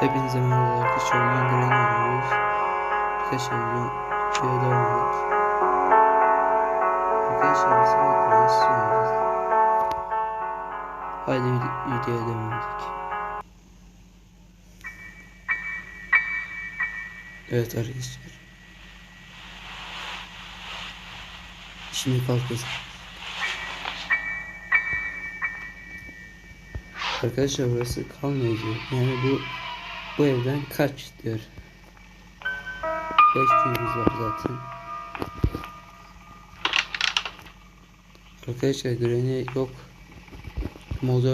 Hepinize merhaba arkadaşlar. Bugün Granny oynuyoruz. Bugün şöyle devam ediyoruz. Arkadaşlar biz şimdi Granny oynuyoruz. Haydi vid- videoya devam edelim. Evet arkadaşlar. Şimdi kalkacağız. Arkadaşlar burası diyor. Yani bu bu evden kaç diyor. 5 köyümüz var zaten. Arkadaşlar Granny yok.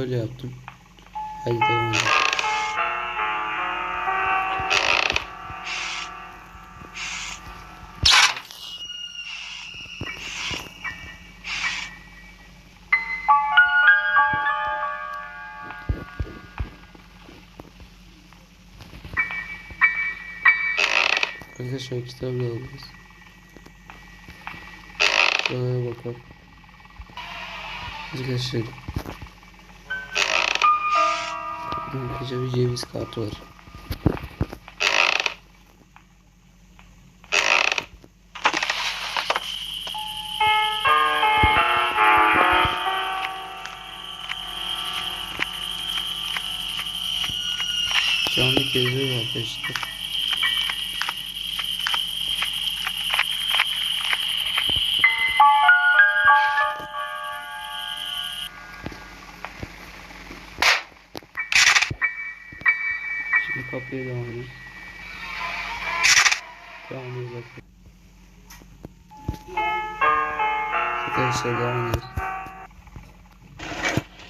Öyle yaptım. Hadi devam edelim. Arkadaşlar kitabı da alırız. Şuraya bakalım. Arkadaşlar. Arkadaşlar bir ceviz kartı var. Şu anda geziyor arkadaşlar. Devam ediyoruz. Devam ediyoruz arkadaşlar. Arkadaşlar devam ediyoruz.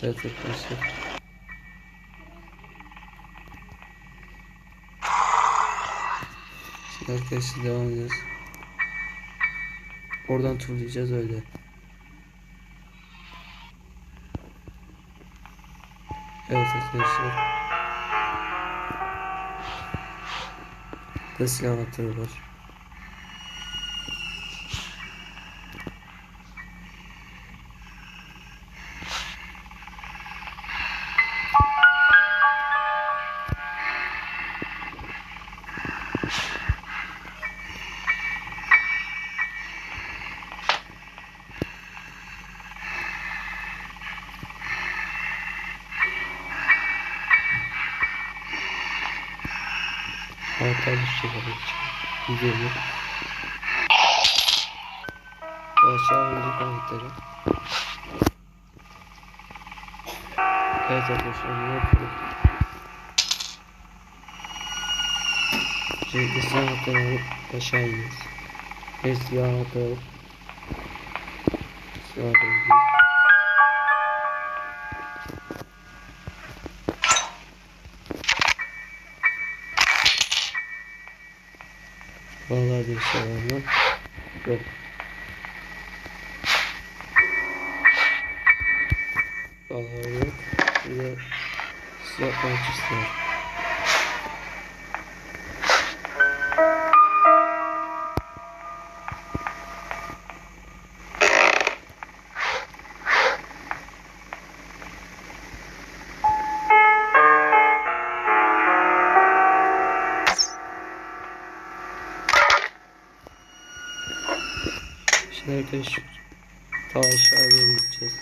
Evet arkadaşlar. Şimdi arkadaşlar devam ediyoruz. Oradan turlayacağız öyle. Evet arkadaşlar. Burada silah anahtarı var. Anahtar düşecek abi. Gidiyor. Bu aşağı inecek anahtarı. Evet arkadaşlar ne yapıyoruz? Şimdi anahtarı alıp aşağı iniyoruz. Evet silah anahtarı alıp silah anahtarı Vallahi bir şey var? Yok. Vallahi yok. Bir de silah parçası var. Arkadaşlar ta aşağı doğru gideceğiz.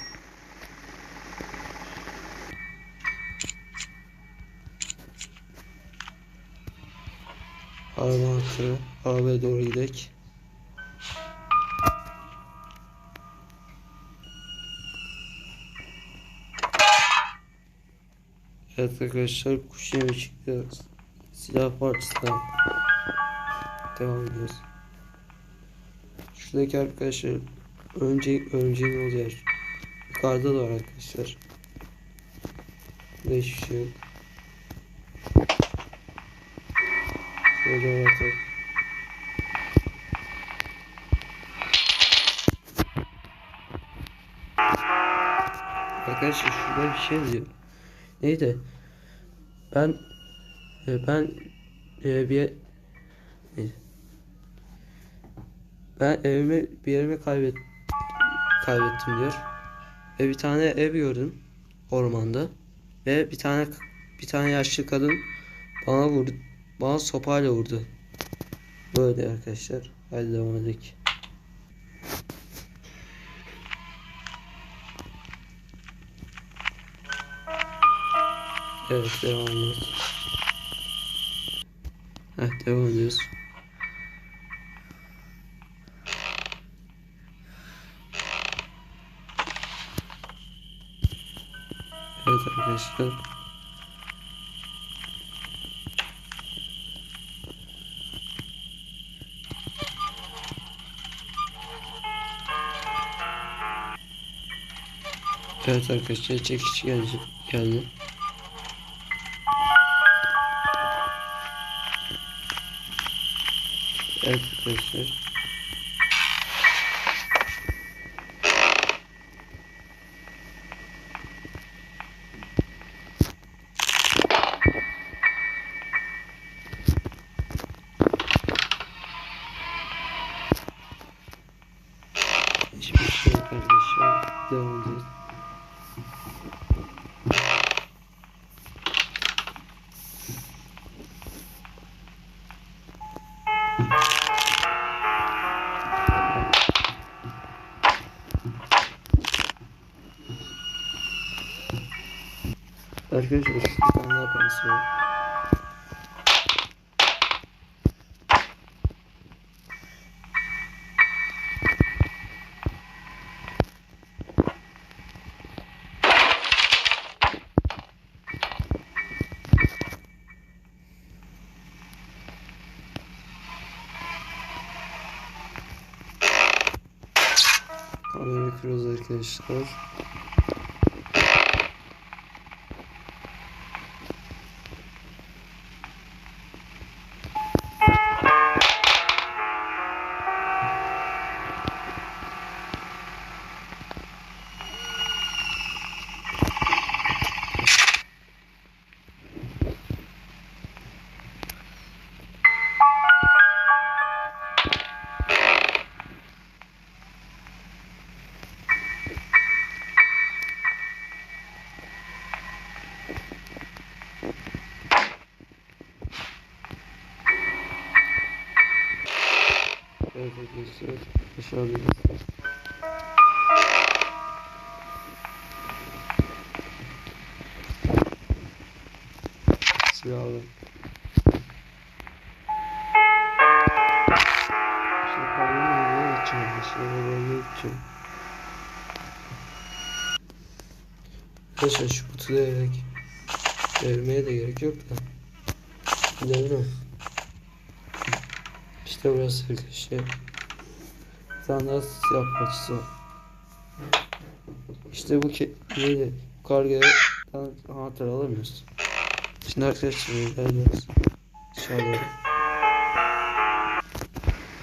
Araba anahtarı. Arabaya doğru gidelim. Evet arkadaşlar kuş yemi çıktı. Silah parçasına devam ediyoruz. Şuradaki arkadaşlar önce örümceğin yer. Yukarıda da var arkadaşlar. Burada hiçbir şey yok. Şöyle atalım. Arkadaşlar şurada bir şey yazıyor. Neydi? Ben e, ben e, bir neydi? Ben evimi bir yerimi kaybet kaybettim diyor. Ve bir tane ev gördüm ormanda. Ve bir tane bir tane yaşlı kadın Bana vurdu. Bana sopayla vurdu. Böyle arkadaşlar. Hadi devam edelim. Evet devam ediyoruz. Heh, devam ediyoruz. Evet arkadaşlar. Evet arkadaşlar çekiş geldi. geldi. Evet arkadaşlar. Hiçbir şey yok arkadaşlar. Devam ediyoruz. Arkadaşlar pensi var. Kamerayı kırıyoruz arkadaşlar. Arkadaşlar aşağıdayız. Silahlı. Şimdi pavyonu gideceğim. Şimdi böyle gideceğim. Arkadaşlar şu kutuda. Vermeye de gerek yok da. Devrim. İşte burası arkadaşlar. Bir tane daha parçası var. İşte bu ke neydi? Kargaya anahtar alamıyoruz. Şimdi arkadaşlar ilerliyoruz. Dışarıda.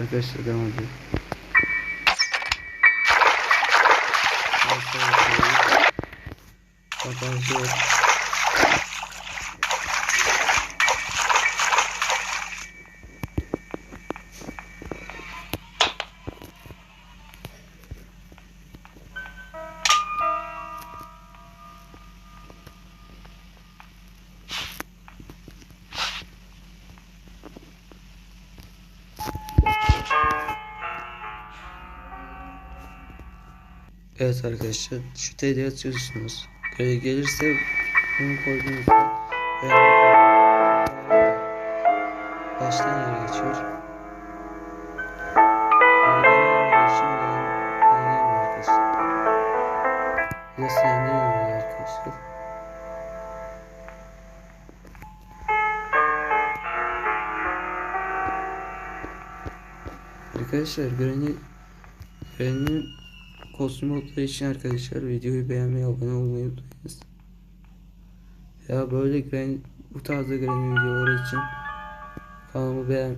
Arkadaşlar devam edelim. Arkadaşlar Evet arkadaşlar şu TL'ye atıyorsunuz. Göre gelirse bunu koyduğunuzda baştan yere geçiyor. Burası yeniden oluyor arkadaşlar. Arkadaşlar Granny'nin kostüm modları için arkadaşlar videoyu beğenmeyi abone olmayı unutmayınız. Ya böyle Granny bu tarzda Granny videoları için kanalımı beğen